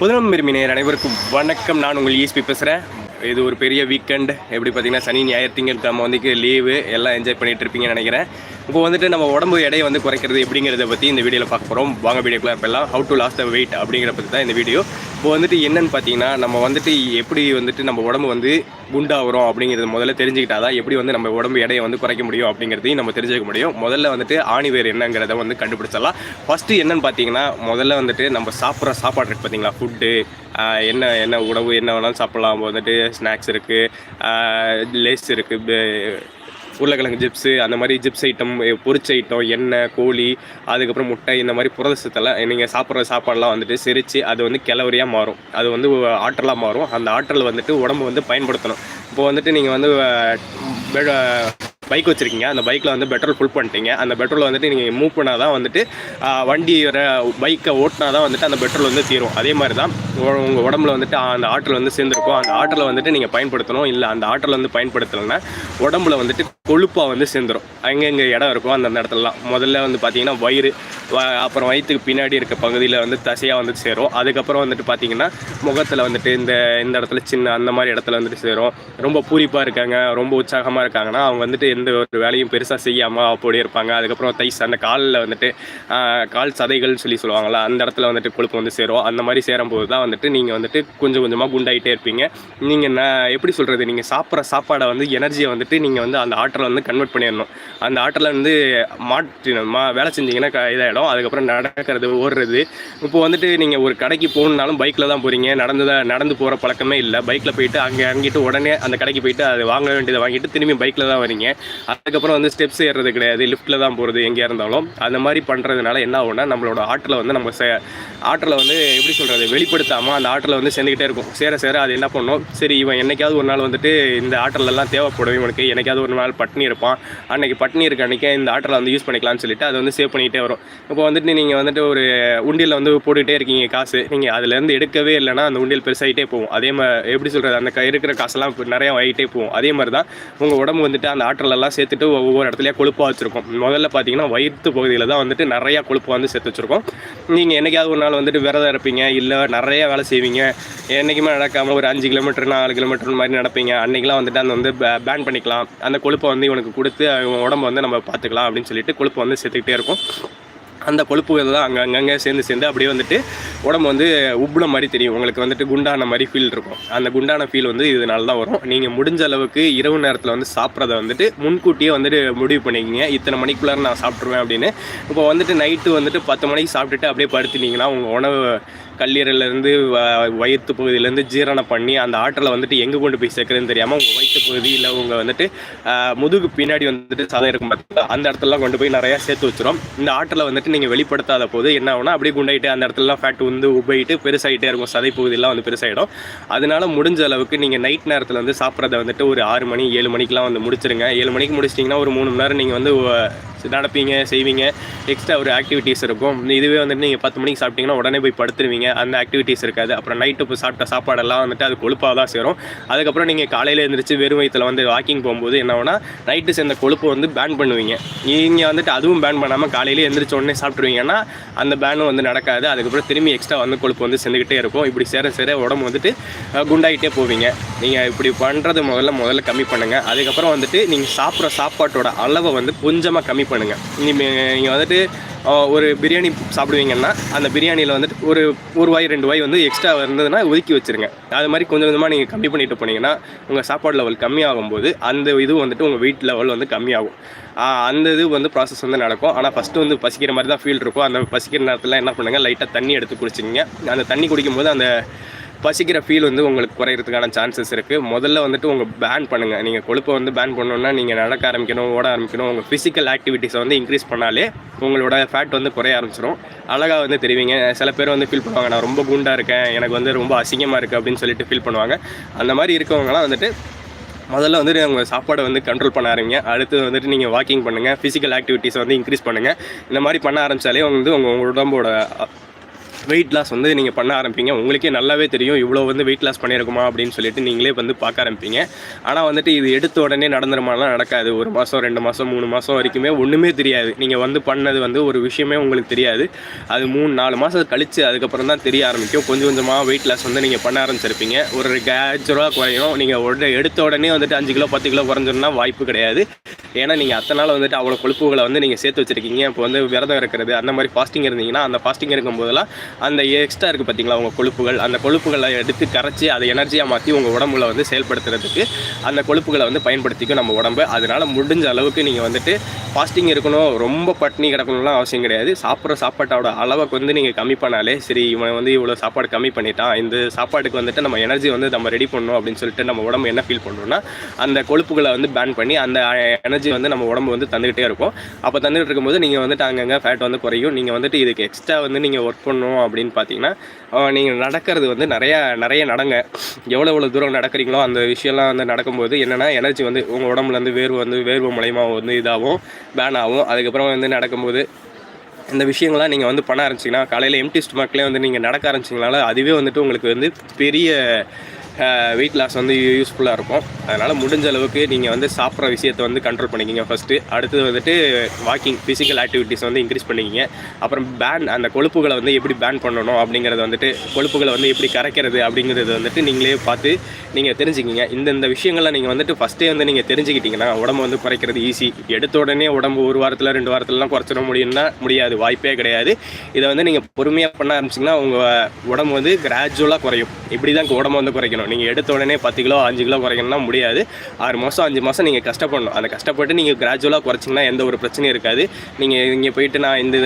புதனம் விரும்பினர் அனைவருக்கும் வணக்கம். நான் உங்கள் ஈஸ்பி பேசுகிறேன் இது ஒரு பெரிய வீக்கெண்ட் எப்படி பார்த்தீங்கன்னா சனி ஞாயிறு திங்கட்கிழமை வந்து லீவு எல்லாம் என்ஜாய் பண்ணிகிட்டு இருப்பீங்கன்னு நினைக்கிறேன். இப்போ வந்துட்டு நம்ம உடம்பு எடையை வந்து குறைக்கிறது எப்படிங்கிறத பற்றி இந்த வீடியோவில் பார்க்க போகிறோம் வாங்க வீடியோக்குள்ள இருப்பெல்லாம் how to lost the weight அப்படிங்கிற பற்றி தான் இந்த வீடியோ. இப்போ வந்துட்டு என்னென்னு பார்த்தீங்கன்னா நம்ம வந்துட்டு எப்படி வந்துட்டு நம்ம உடம்பு வந்து குண்டாகிறோம் அப்படிங்கிறது முதல்ல தெரிஞ்சுக்கிட்டா தான் எப்படி வந்து நம்ம உடம்பு எடையை வந்து குறைக்க முடியும் அப்படிங்கிறதையும் நம்ம தெரிஞ்சுக்க முடியும். முதல்ல வந்துட்டு ஆணிவேர் என்னங்கிறத வந்து கண்டுபிடிச்சிடலாம். ஃபஸ்ட்டு என்னன்னு பார்த்தீங்கன்னா முதல்ல வந்துட்டு நம்ம சாப்பிட்ற சாப்பாடு இருக்குது பார்த்தீங்களா? ஃபுட்டு என்ன என்ன உணவு என்ன வேணாலும் சாப்பிட்லாம். வந்துட்டு ஸ்நாக்ஸ் இருக்குது லேஸ் இருக்குது உருளைக்கிழங்கு ஜிப்ஸு அந்த மாதிரி ஜிப்ஸ் ஐட்டம் பொரிச்ச ஐட்டம் எண்ணெய் கோழி அதுக்கப்புறம் முட்டை இந்த மாதிரி புரதசத்தெல்லாம் நீங்கள் சாப்பிட்ற சாப்பாடெல்லாம் வந்துட்டு செரித்து அது வந்து கிளவரியாக மாறும். அது வந்து ஆற்றலாக மாறும். அந்த ஆற்றல் வந்துட்டு உடம்பு வந்து பயன்படுத்தணும். இப்போ வந்துட்டு நீங்கள் வந்து பைக் வச்சுருக்கீங்க. அந்த பைக்கில் வந்து பெட்ரோல் ஃபுல் பண்ணிட்டீங்க. அந்த பெட்ரோல் வந்துட்டு நீங்கள் மூவ் பண்ணால் தான் வந்துட்டு வண்டி பைக்கை ஓட்டினா தான் வந்துட்டு அந்த பெட்ரோல் வந்து தீரும். அதே மாதிரி தான் உங்கள் உடம்புல வந்துட்டு அந்த ஆற்றல் வந்து சேர்ந்துருக்கும். அந்த ஆற்றலை வந்துட்டு நீங்கள் பயன்படுத்தணும். இல்லை அந்த ஆற்றல் வந்து பயன்படுத்தலைன்னா உடம்புல வந்துட்டு கொழுப்பாக வந்து சேர்ந்துடும் அங்கங்கே இடம் இருக்கும் அந்தந்த இடத்துலலாம். முதல்ல வந்து பார்த்தீங்கன்னா வயிறு வ- அப்புறம் வயிற்றுக்கு பின்னாடி இருக்க பகுதியில் வந்து தசையாக வந்துட்டு சேரும். அதுக்கப்புறம் வந்துட்டு பார்த்தீங்கன்னா முகத்தில் வந்துட்டு இந்த இந்த இடத்துல சின்ன அந்த மாதிரி இடத்துல வந்துட்டு சேரும். ரொம்ப பூரிப்பாக இருக்காங்க ரொம்ப உற்சாகமாக இருக்காங்கன்னா அவங்க வந்துட்டு எந்த ஒரு வேலையும் பெருசாக செய்யாமல் அப்படியே இருப்பாங்க. அதுக்கப்புறம் தைஸ் அந்த காலில் வந்துட்டு கால் சதைகள்னு சொல்லி சொல்லுவாங்களா அந்த இடத்துல வந்துட்டு கொழுப்பு வந்து சேரும். அந்த மாதிரி சேரும்போது தான் வந்துட்டு நீங்கள் வந்துட்டு கொஞ்சம் கொஞ்சமாக குண்டாயிட்டே இருப்பீங்க. நீங்கள் நான் எப்படி சொல்கிறது நீங்கள் சாப்பிட்ற சாப்பாடை வந்து எனர்ஜியை வந்துட்டு நீங்கள் வந்து அந்த ஆட்டம் வந்து கன்வெர்ட் பண்ணிடணும். அந்த ஆற்றலை வந்து மாற்றிடணும் மா வேலை செஞ்சீங்கன்னா க- இதாகிடும் அதுக்கப்புறம் நடக்கிறது ஓடுறது. இப்போ வந்துட்டு நீங்கள் ஒரு கடைக்கு போகணுன்னாலும் பைக்கில் தான் போகிறீங்க நடந்து தான் நடந்து போகிற பழக்கமே இல்லை. பைக்கில் போயிட்டு அங்கே இறங்கிட்டு உடனே அந்த கடைக்கு போயிட்டு அது வாங்க வேண்டியதை வாங்கிட்டு திரும்பி பைக்கில் தான் வரீங்க. அதுக்கப்புறம் வந்து ஸ்டெப்ஸ் ஏறுறது கிடையாது. லிஃப்ட்டில் தான் போகிறது எங்கேயா இருந்தாலும். அந்த மாதிரி பண்ணுறதுனால என்ன ஆகும்னா நம்மளோட ஆற்றலை வந்து நம்ம சே ஆற்றலை வந்து எப்படி சொல்கிறது வெளிப்படுத்தாமல் அந்த ஆற்றலை வந்து சேர்ந்துக்கிட்டே இருக்கும். சேர சேர அது என்ன பண்ணும்? சரி இவன் என்னைக்காவது ஒரு நாள் வந்துட்டு இந்த ஆற்றல் தேவைப்படும் இவனுக்கு. என்னைக்காவது ஒரு நாள் பட்னி இருப்பான். அன்னைக்கு பட்னி இருக்க அன்றைக்கே இந்த ஆட்டரில் வந்து யூஸ் பண்ணிக்கலாம்னு சொல்லிட்டு அதை வந்து சேவ் பண்ணிகிட்டே வரும். இப்போ வந்துட்டு நீங்கள் வந்துட்டு ஒரு உண்டியில் வந்து போட்டுக்கிட்டே இருக்கீங்க காசு. நீங்கள் அதுலேருந்து எடுக்கவே இல்லைனா அந்த உண்டியல் பெருசாகிட்டே போகும். அதே மாதிரி எப்படி சொல்கிறது அந்த இருக்கிற காசெல்லாம் இப்போ நிறையா ஆகிட்டே போகும். அதே மாதிரி தான் உங்கள் உடம்பு வந்துட்டு அந்த ஆற்றலெல்லாம் சேர்த்துட்டு ஒவ்வொரு இடத்துலையே கொழுப்பாக வச்சுருக்கும். முதல்ல பார்த்தீங்கன்னா வயிற்று பகுதியில் தான் வந்துட்டு நிறையா கொழுப்பு வந்து சேர்த்து வச்சுருக்கோம். நீங்கள் என்னைக்காவது ஒரு நாள் வந்துட்டு விரதம் இருப்பீங்க இல்லை நிறைய வேலை செய்வீங்க. என்றைக்குமே நடக்காமல் ஒரு அஞ்சு கிலோமீட்டர் நாலு கிலோமீட்டர் மாதிரி நடப்பீங்க. அன்றைக்கெலாம் வந்துட்டு அந்த வந்து பேன் பண்ணிக்கலாம். அந்த கொழுப்பை வந்து வந்து இவனுக்கு கொடுத்து இவன் உடம்ப வந்து நம்ம பார்த்துக்கலாம் அப்படின்னு சொல்லிட்டு கொழுப்பு வந்து சேர்த்துக்கிட்டே இருக்கும். அந்த கொழுப்புகள் தான் அங்கே அங்கங்கே சேர்ந்து சேர்ந்து அப்படியே வந்துட்டு உடம்பு வந்து உப்புன மாதிரி தெரியும். உங்களுக்கு வந்துட்டு குண்டான மாதிரி ஃபீல் இருக்கும். அந்த குண்டான ஃபீல் வந்து இதனால தான் வரும். நீங்கள் முடிஞ்ச அளவுக்கு இரவு நேரத்தில் வந்து சாப்பிட்றத வந்துட்டு முன்கூட்டியே வந்துட்டு முடிவு பண்ணிக்கிங்க. இத்தனை மணிக்குள்ளார நான் சாப்பிட்ருவேன் அப்படின்னு. இப்போ வந்துட்டு நைட்டு வந்துட்டு பத்து மணிக்கு சாப்பிட்டுட்டு அப்படியே படுத்துனீங்கன்னா உங்கள் உணவு கல்லீரலேருந்து வயிற்று பகுதியிலேருந்து ஜீரணம் பண்ணி அந்த ஆற்றலை வந்துட்டு எங்கே கொண்டு போய் சேர்க்குறதுன்னு தெரியாமல் உங்கள் வயிற்று பகுதியில் உங்கள் வந்துட்டு முதுகு பின்னாடி வந்துட்டு சதம் இருக்கும் பார்த்தீங்களா அந்த இடத்துலலாம் கொண்டு போய் நிறையா சேர்த்து வச்சிரும். இந்த ஆற்றலை வந்துட்டு நீங்கள் வெளிப்படுத்தாத போது என்ன ஆகுனா அப்படியே குண்டாயிட்டு அந்த இடத்துலலாம் ஃபேட் வந்து உபயிட்டு பெருசாகிட்டே இருக்கும். சதை பகுதியெல்லாம் வந்து பெருசாகிடும் அதனால முடிஞ்ச அளவுக்கு நீங்கள் நைட் நேரத்தில் வந்து சாப்பிட்றத வந்துட்டு ஒரு ஆறு மணி ஏழு மணிக்கெலாம் வந்து முடிச்சிருங்க. ஏழு மணிக்கு முடிச்சிட்டிங்கன்னா ஒரு மூணு மணி நேரம் நீங்கள் வந்து நடப்பீங்க செய்வீங்க. எக்ஸ்ட்ரா ஒரு ஆக்டிவிட்டீஸ் இருக்கும். இதுவே வந்துட்டு நீங்கள் பத்து மணிக்கு சாப்பிட்டீங்கன்னா உடனே போய் படுத்துருவீங்க. அந்த ஆக்டிவிட்டீஸ் இருக்காது. அப்புறம் நைட்டு இப்போ சாப்பிட்ட சாப்பாடெல்லாம் வந்துட்டு அது கொழுப்பாக தான் சேரும். அதுக்கப்புறம் நீங்கள் காலையில் எழுந்திரிச்சு வெறும் வயிற்றுல வந்து வாக்கிங் போகும்போது என்ன நைட்டு சேர்ந்த கொழுப்பு வந்து பேன் பண்ணுவீங்க. நீங்கள் வந்துட்டு அதுவும் பேன் பண்ணாமல் காலையிலே எழுந்திரிச்ச உடனே சாப்பிட்ருவீங்கன்னா அந்த பேனும் வந்து நடக்காது. அதுக்கப்புறம் திரும்பி எக்ஸ்ட்ரா வந்து கொழுப்பு வந்து சேர்ந்துக்கிட்டே இருக்கும். இப்படி சேர சேர உடம்பு வந்துட்டு குண்டாகிட்டே போவீங்க. நீங்கள் இப்படி பண்ணுறது முதல்ல முதல்ல கம்மி பண்ணுங்கள் அதுக்கப்புறம் வந்துட்டு நீங்கள் சாப்பிட்ற சாப்பாட்டோட அளவை வந்து கொஞ்சமாக கம்மி பண்ணுங்கள் நீங்கள் வந்துட்டு ஒரு பிரியாணி சாப்பிடுவீங்கன்னா அந்த பிரியாணியில் வந்துட்டு ஒரு ஒரு வாய் ரெண்டு வாய் வந்து எக்ஸ்ட்ரா இருந்ததுன்னா ஒதுக்கி வச்சிருங்க. அது மாதிரி கொஞ்சம் கொஞ்சமாக நீங்கள் கம்மி பண்ணிட்டு போனீங்கன்னா உங்கள் சாப்பாடு லெவல் கம்மியாகும்போது அந்த இது வந்துட்டு உங்கள் வெயிட் லெவல் வந்து கம்மியாகும் அந்த இது வந்து ப்ராசஸ் வந்து நடக்கும். ஆனால் ஃபஸ்ட்டு வந்து பசிக்கிற மாதிரி தான் ஃபீல் இருக்கும். அந்த பசிக்கிற நேரத்தில் என்ன பண்ணுங்கள் லைட்டாக தண்ணி எடுத்து குடிச்சிங்க அந்த தண்ணி குடிக்கும்போது அந்த பசிக்கிற ஃபீல் வந்து உங்களுக்கு குறையிறதுக்கான சான்சஸ் இருக்குது முதல்ல வந்துட்டு உங்கள் பேன் பண்ணுங்கள் நீங்கள் கொழுப்பை வந்து பேன் பண்ணணுன்னா நீங்கள் நடக்க ஆரம்பிக்கணும் ஓட ஆரம்பிக்கணும். உங்கள் ஃபிசிக்கல் ஆக்டிவிட்டீஸை வந்து இன்க்ரீஸ் பண்ணாலே உங்களோட ஃபேட் வந்து குறைய ஆரம்பிச்சிடும் அழகாக வந்து தெரிவிங்க. சில பேர் வந்து ஃபீல் பண்ணுவாங்க நான் ரொம்ப குண்டாக இருக்கேன். எனக்கு வந்து ரொம்ப அசிங்கமாக இருக்குது அப்படின்னு சொல்லிட்டு ஃபீல் பண்ணுவாங்க. அந்த மாதிரி இருக்கவங்கலாம் வந்துட்டு முதல்ல வந்துட்டு உங்கள் சாப்பாடை வந்து கண்ட்ரோல் பண்ண ஆரம்பிங்க. அடுத்து வந்துட்டு நீங்கள் வாக்கிங் பண்ணுங்கள் ஃபிசிக்கல் ஆக்டிவிட்டீஸை வந்து இன்க்ரீஸ் பண்ணுங்கள் இந்த மாதிரி பண்ண ஆரம்பித்தாலே வந்து உங்கள் உங்கள் உடம்போட வெயிட் லாஸ் வந்து நீங்கள் பண்ண ஆரம்பிப்பீங்க. உங்களுக்கே நல்லாவே தெரியும் இவ்வளோ வந்து வெயிட் லாஸ் பண்ணியிருக்குமா அப்படின்னு சொல்லிட்டு நீங்களே வந்து பார்க்க ஆரம்பிப்பீங்க. ஆனால் வந்துட்டு இது எடுத்த உடனே நடந்துருமாலாம் நடக்காது. ஒரு மாதம் ரெண்டு மாதம் மூணு மாதம் வரைக்குமே ஒன்றுமே தெரியாது. நீங்கள் வந்து பண்ணது வந்து ஒரு விஷயமே உங்களுக்கு தெரியாது. அது மூணு நாலு மாதம் கழித்து அதுக்கப்புறம் தான் தெரிய ஆரம்பிக்கும். கொஞ்சம் கொஞ்சமாக வெயிட் லாஸ் வந்து நீங்கள் பண்ண ஆரம்பிச்சிருப்பீங்க. ஒரு கேஜுவலாக குறையும். நீங்கள் உடனே எடுத்த உடனே வந்துட்டு அஞ்சு கிலோ பத்து கிலோ குறைஞ்சிருந்தா வாய்ப்பு கிடையாது. ஏன்னா நீங்கள் அத்தனை நாள் வந்துட்டு அவ்வளோ கொழுப்புகளை வந்து நீங்கள் சேர்த்து வச்சிருக்கீங்க. இப்போ வந்து விரதம் இருக்கிறது அந்த மாதிரி ஃபாஸ்டிங் இருந்தீங்கன்னா அந்த ஃபாஸ்டிங் இருக்கும்போதெல்லாம் அந்த எக்ஸ்ட்ரா இருக்குது பார்த்தீங்களா உங்கள் கொழுப்புகள். அந்த கொழுப்புகளை எடுத்து கரைச்சி அதை எனர்ஜியாக மாற்றி உங்கள் உடம்புல வந்து செயல்படுத்துறதுக்கு அந்த கொழுப்புகளை வந்து பயன்படுத்திக்கும் நம்ம உடம்பு. அதனால் முடிஞ்ச அளவுக்கு நீங்கள் வந்துட்டு ஃபாஸ்டிங் இருக்கணும் ரொம்ப பட்னி கிடக்கணும்லாம் அவசியம் கிடையாது. சாப்பிட்ற சாப்பாட்டோட அளவுக்கு வந்து நீங்கள் கம்மி பண்ணாலே சரி இவன் வந்து இவ்வளோ சாப்பாடு கம்மி பண்ணிட்டான் இந்த சாப்பாட்டுக்கு வந்துட்டு நம்ம எனர்ஜி வந்து நம்ம ரெடி பண்ணணும் அப்படின்னு சொல்லிட்டு நம்ம உடம்பு என்ன ஃபீல் பண்ணுறோம்னா அந்த கொழுப்புகளை வந்து பேன் பண்ணி அந்த எனர்ஜி வந்து நம்ம உடம்பு வந்து தந்துக்கிட்டே இருக்கும். அப்போ தந்துகிட்டு இருக்கும்போது நீங்கள் வந்துட்டு அங்கங்கே ஃபேட் வந்து குறையும். நீங்கள் வந்துட்டு இதுக்கு எக்ஸ்ட்ரா வந்து நீங்கள் ஒர்க் பண்ணணும் அப்படின்னு பார்த்தீங்கன்னா நீங்கள் நடக்கிறது வந்து நிறையா நிறைய நடங்க. எவ்வளோ எவ்வளோ தூரம் நடக்கிறீங்களோ அந்த விஷயம்லாம் வந்து நடக்கும்போது என்னென்னா எனர்ஜி வந்து உங்கள் உடம்புலேருந்து வேர்வு வந்து வேர்வு மூலயமா வந்து இதாகும் பேன் ஆகும். அதுக்கப்புறம் வந்து நடக்கும்போது இந்த விஷயங்கள்லாம் நீங்கள் வந்து பண்ண ஆரம்பிச்சிங்கன்னா காலையில் எம்டி ஸ்டொமக்லேயே வந்து நீங்கள் நடக்க ஆரம்பிச்சிங்கனால அதுவே வந்துட்டு உங்களுக்கு வந்து பெரிய வெயிட் லாஸ் வந்து யூஸ்ஃபுல்லாக இருக்கும். அதனால் முடிஞ்ச அளவுக்கு நீங்கள் வந்து சாப்பிட்ற விஷயத்தை வந்து கண்ட்ரோல் பண்ணிக்கிங்க ஃபஸ்ட்டு அடுத்தது வந்துட்டு வாக்கிங் ஃபிசிக்கல் ஆக்டிவிட்டீஸ் வந்து இன்க்ரீஸ் பண்ணிக்கிங்க. அப்புறம் பேன் அந்த கொழுப்புகளை வந்து எப்படி பேன் பண்ணணும் அப்படிங்கிறத வந்துட்டு கொழுப்புகளை வந்து எப்படி கரைக்கிறது அப்படிங்கிறது வந்துட்டு நீங்களே பார்த்து நீங்கள் தெரிஞ்சுக்கிங்க. இந்தந்த விஷயங்களை நீங்கள் வந்துட்டு ஃபஸ்ட்டே வந்து நீங்கள் தெரிஞ்சுக்கிட்டிங்கன்னா உடம்பு வந்து குறைக்கிறது ஈஸி எடுத்த உடனே உடம்பு ஒரு வாரத்தில் ரெண்டு வாரத்துலலாம் குறைச்சிட முடியும்னா முடியாது வாய்ப்பே கிடையாது. இதை வந்து நீங்கள் பொறுமையாக பண்ண ஆரம்பிச்சிங்கன்னா உங்கள் உடம்பு வந்து கிராஜுவலாக குறையும். இப்படி தான் உடம்பு வந்து குறைக்கணும். நீங்கள் எடுத்த உடனே பத்து கிலோ அஞ்சு கிலோ குறைக்கணும்னா முடியாது. ஆறு மாதம் அஞ்சு மாதம் நீங்கள் கஷ்டப்படணும். அந்த கஷ்டப்பட்டு நீங்கள் கிராஜுவலாக குறைச்சிங்கன்னா எந்த ஒரு பிரச்சனையும் இருக்காது. நீங்கள் இங்கே போயிட்டு நான் இந்த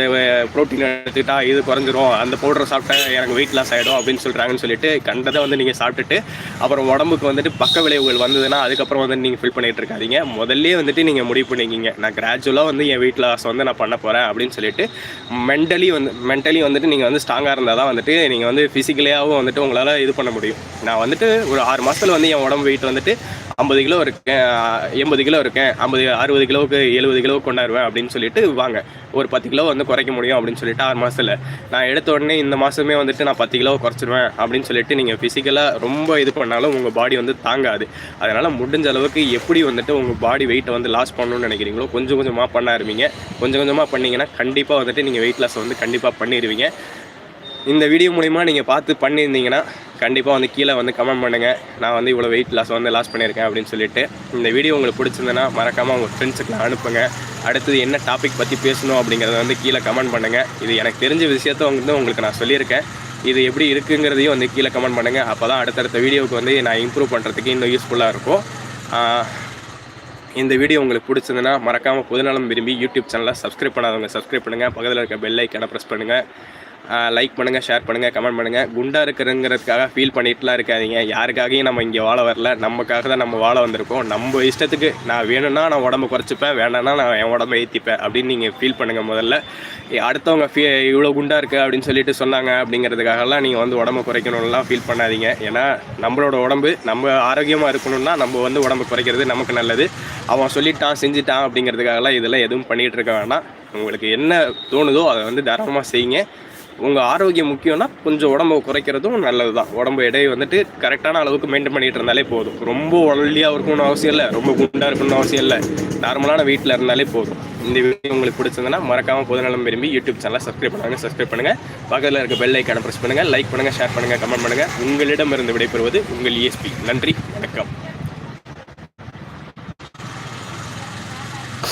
ப்ரோட்டீன் எடுத்துக்கிட்டா இது குறைஞ்சிரும். அந்த பவுடரை சாப்பிட்டா எனக்கு வெயிட் லாஸ் ஆகிடும் அப்படின்னு சொல்கிறாங்கன்னு சொல்லிட்டு கண்டதை வந்து நீங்கள் சாப்பிட்டுட்டு அப்புறம் உடம்புக்கு வந்துட்டு பக்க விளைவுகள் வந்ததுன்னா அதுக்கப்புறம் வந்து நீங்கள் ஃபில் பண்ணிகிட்டு இருக்காதீங்க. முதல்ல வந்துட்டு நீங்கள் முடிவு பண்ணிக்கிங்க. நான் கிராஜுவலாக வந்து என் வெயிட் லாஸ் வந்து நான் பண்ண போகிறேன் அப்படின்னு சொல்லிட்டு மென்டலி வந்து மென்டலி வந்துட்டு நீங்கள் வந்து ஸ்ட்ராங்காக இருந்தால் தான் வந்துட்டு நீங்கள் வந்து ஃபிசிக்கலியாகவும் வந்துட்டு உங்களால் இது பண்ண முடியும். நான் வந்துட்டு ஒரு ஆறு மாதத்தில் வந்து என் உடம்பு வெயிட் வந்துட்டு ஐம்பது கிலோ இருக்கேன். எண்பது கிலோ இருக்கேன். ஐம்பது அறுபது கிலோவுக்கு எழுபது கிலோவுக்கு கொண்டாடுவேன் அப்படின்னு சொல்லிட்டு வாங்க. ஒரு பத்து கிலோ வந்து குறைக்க முடியும் அப்படின்னு சொல்லிட்டு ஆறு மாதத்தில் நான் எடுத்த உடனே இந்த மாதமே வந்துட்டு நான் பத்து கிலோ குறைச்சிடுவேன் அப்படின்னு சொல்லிட்டு நீங்கள் ஃபிசிக்கலாக ரொம்ப இது பண்ணாலும் உங்கள் பாடி வந்து தாங்காது. அதனால் முடிஞ்ச அளவுக்கு எப்படி வந்துட்டு உங்கள் பாடி வெயிட்டை வந்து லாஸ் பண்ணணும்னு நினைக்கிறீங்களோ கொஞ்சம் கொஞ்சமாக பண்ண ஆரம்பிங்க. கொஞ்சம் கொஞ்சமாக பண்ணிங்கன்னா கண்டிப்பாக வந்துட்டு நீங்கள் வெயிட் லாஸ் வந்து கண்டிப்பாக பண்ணிடுவீங்க இந்த வீடியோ மூலிமா நீங்கள் பார்த்து பண்ணியிருந்தீங்கன்னா கண்டிப்பாக வந்து கீழே வந்து கமெண்ட் பண்ணுங்கள் நான் வந்து இவ்வளோ வெயிட் லாஸ் வந்து லாஸ் பண்ணியிருக்கேன் அப்படின்னு சொல்லிட்டு இந்த வீடியோ உங்களுக்கு பிடிச்சிருந்தேன்னா மறக்காமல் உங்கள் ஃப்ரெண்ட்ஸுக்கு அனுப்புங்க. அடுத்தது என்ன டாபிக் பற்றி பேசணும் அப்படிங்கிறத வந்து கீழே கமெண்ட் பண்ணுங்கள் இது எனக்கு தெரிஞ்ச விஷயத்த வந்து உங்களுக்கு நான் சொல்லியிருக்கேன். இது எப்படி இருக்குங்கிறதையும் வந்து கீழே கமெண்ட் பண்ணுங்கள் அப்போ தான் அடுத்தடுத்த வீடியோவுக்கு வந்து நான் இம்ப்ரூவ் பண்ணுறதுக்கு இன்னும் யூஸ்ஃபுல்லாக இருக்கும். இந்த வீடியோ உங்களுக்கு பிடிச்சிருந்ததுன்னா மறக்காமல் பொதுநலம் விரும்பி யூடியூப் சேனலை சப்ஸ்கிரைப் பண்ணாதவங்க சப்ஸ்கிரைப் பண்ணுங்கள் பக்கத்தில் இருக்க பெல் ஐக்கனை ப்ரெஸ் பண்ணுங்கள் லைக் பண்ணுங்கள் ஷேர் பண்ணுங்கள் கமெண்ட் பண்ணுங்கள் குண்டாக இருக்கிறங்கிறதுக்காக ஃபீல் பண்ணிட்டுலாம் இருக்காதீங்க. யாருக்காகவும் நம்ம இங்கே வாழ வரல. நமக்காக தான் நம்ம வாழ வந்திருக்கோம். நம்ம இஷ்டத்துக்கு நான் வேணும்னா நான் உடம்பு குறைச்சிப்பேன். வேணும்னா நான் என் உடம்பை ஏற்றிப்பேன் அப்படின்னு நீங்கள் ஃபீல் பண்ணுங்கள் முதல்ல. அடுத்தவங்க ஃபீ இவ்வளோ குண்டாக இருக்குது அப்படின்னு சொல்லிட்டு சொன்னாங்க அப்படிங்கிறதுக்காகலாம் நீங்கள் வந்து உடம்பு குறைக்கணும்லாம் ஃபீல் பண்ணாதீங்க. ஏன்னா நம்மளோட உடம்பு நம்ம ஆரோக்கியமாக இருக்கணும்னா நம்ம வந்து உடம்பு குறைக்கிறது நமக்கு நல்லது. அவன் சொல்லிட்டான் செஞ்சுட்டான் அப்படிங்கிறதுக்காகலாம் இதெல்லாம் எதுவும் பண்ணிகிட்டு இருக்க வேணாம். உங்களுக்கு என்ன தோணுதோ அதை வந்து தாராளமாக செய்யுங்க. உங்கள் ஆரோக்கியம் முக்கியம்னா கொஞ்சம் உடம்பை குறைக்கிறதும் நல்லது தான் உடம்பு எடையை வந்துட்டு கரெக்டான அளவுக்கு மெயின்டைன் பண்ணிகிட்டு இருந்தாலே போதும். ரொம்ப ஒல்லியாக இருக்கணும்னு அவசியம் இல்லை. ரொம்ப குண்டாக இருக்கணும்னு அவசியம் இல்லை. நார்மலான வீட்டில் இருந்தாலே போதும். இந்த வீடியோ உங்களுக்கு பிடிச்சிருந்தனா மறக்காமல் பொதுநலம் விரும்பி யூடியூப் சேனலை சப்ஸ்கிரைப் பண்ணுங்கள் சப்ஸ்கிரைப் பண்ணுங்கள் பக்கத்தில் இருக்க பெல் ஐக்கான ப்ரெஸ் பண்ணுங்கள் லைக் பண்ணுங்கள் ஷேர் பண்ணுங்கள் கமெண்ட் பண்ணுங்கள் உங்களிடமிருந்து விடைபெறுவது உங்கள் இஎஸ்பி நன்றி வணக்கம்.